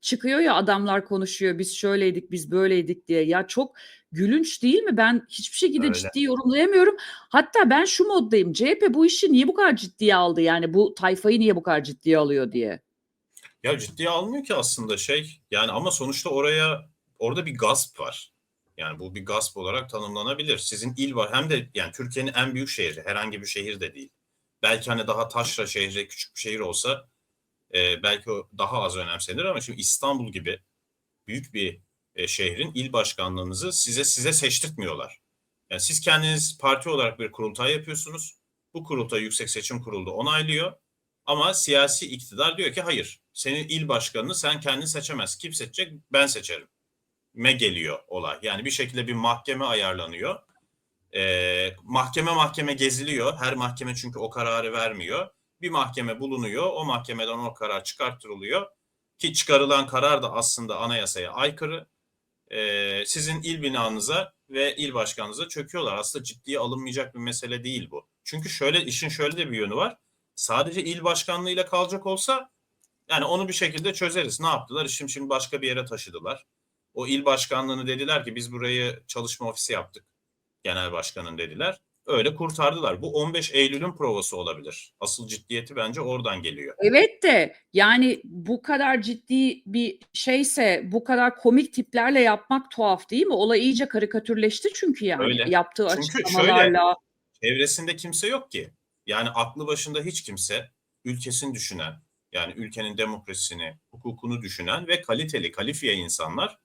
çıkıyor ya adamlar konuşuyor biz şöyleydik biz böyleydik diye. Ya çok gülünç değil mi? Ben hiçbir şekilde Öyle. ciddi yorumlayamıyorum. Hatta ben şu moddayım. CHP bu işi niye bu kadar ciddiye aldı? Yani bu tayfayı niye bu kadar ciddiye alıyor diye. Ya ciddiye almıyor ki aslında şey. Yani ama sonuçta oraya orada bir gasp var. Yani bu bir gasp olarak tanımlanabilir. Sizin il var hem de yani Türkiye'nin en büyük şehri. Herhangi bir şehir de değil. Belki hani daha taşra şehri, küçük bir şehir olsa e, belki o daha az önemsenir ama şimdi İstanbul gibi büyük bir e, şehrin il başkanlığınızı size size seçtirtmiyorlar. Yani siz kendiniz parti olarak bir kurultay yapıyorsunuz. Bu kurultay Yüksek Seçim Kurulu onaylıyor. Ama siyasi iktidar diyor ki hayır. Senin il başkanını sen kendin seçemez. Kim seçecek? Ben seçerim. Me geliyor olay. Yani bir şekilde bir mahkeme ayarlanıyor. Ee, mahkeme mahkeme geziliyor. Her mahkeme çünkü o kararı vermiyor. Bir mahkeme bulunuyor. O mahkemeden o karar çıkartılıyor. Ki çıkarılan karar da aslında anayasaya aykırı. Ee, sizin il binanıza ve il başkanınıza çöküyorlar. Aslında ciddiye alınmayacak bir mesele değil bu. Çünkü şöyle işin şöyle de bir yönü var. Sadece il başkanlığıyla kalacak olsa yani onu bir şekilde çözeriz. Ne yaptılar? Şimdi şimdi başka bir yere taşıdılar. O il başkanlığını dediler ki biz burayı çalışma ofisi yaptık. Genel başkanın dediler. Öyle kurtardılar. Bu 15 Eylül'ün provası olabilir. Asıl ciddiyeti bence oradan geliyor. Evet de yani bu kadar ciddi bir şeyse bu kadar komik tiplerle yapmak tuhaf değil mi? Olay iyice karikatürleşti çünkü yani Öyle. yaptığı Çünkü açıklamalarla. Çevresinde kimse yok ki. Yani aklı başında hiç kimse ülkesini düşünen, yani ülkenin demokrasisini, hukukunu düşünen ve kaliteli, kalifiye insanlar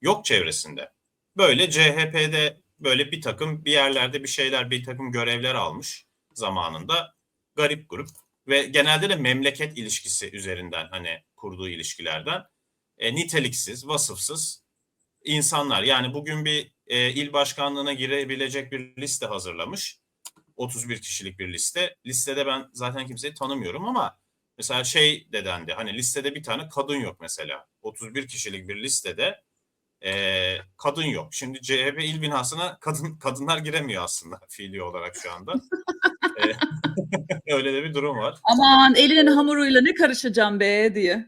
yok çevresinde. Böyle CHP'de böyle bir takım bir yerlerde bir şeyler, bir takım görevler almış zamanında garip grup ve genelde de memleket ilişkisi üzerinden hani kurduğu ilişkilerden e, niteliksiz, vasıfsız insanlar. Yani bugün bir e, il başkanlığına girebilecek bir liste hazırlamış. 31 kişilik bir liste. Listede ben zaten kimseyi tanımıyorum ama mesela şey de dendi. Hani listede bir tane kadın yok mesela. 31 kişilik bir listede e, kadın yok. Şimdi CHP il binasına kadın kadınlar giremiyor aslında fiili olarak şu anda. Öyle de bir durum var. Aman elinin hamuruyla ne karışacağım be diye.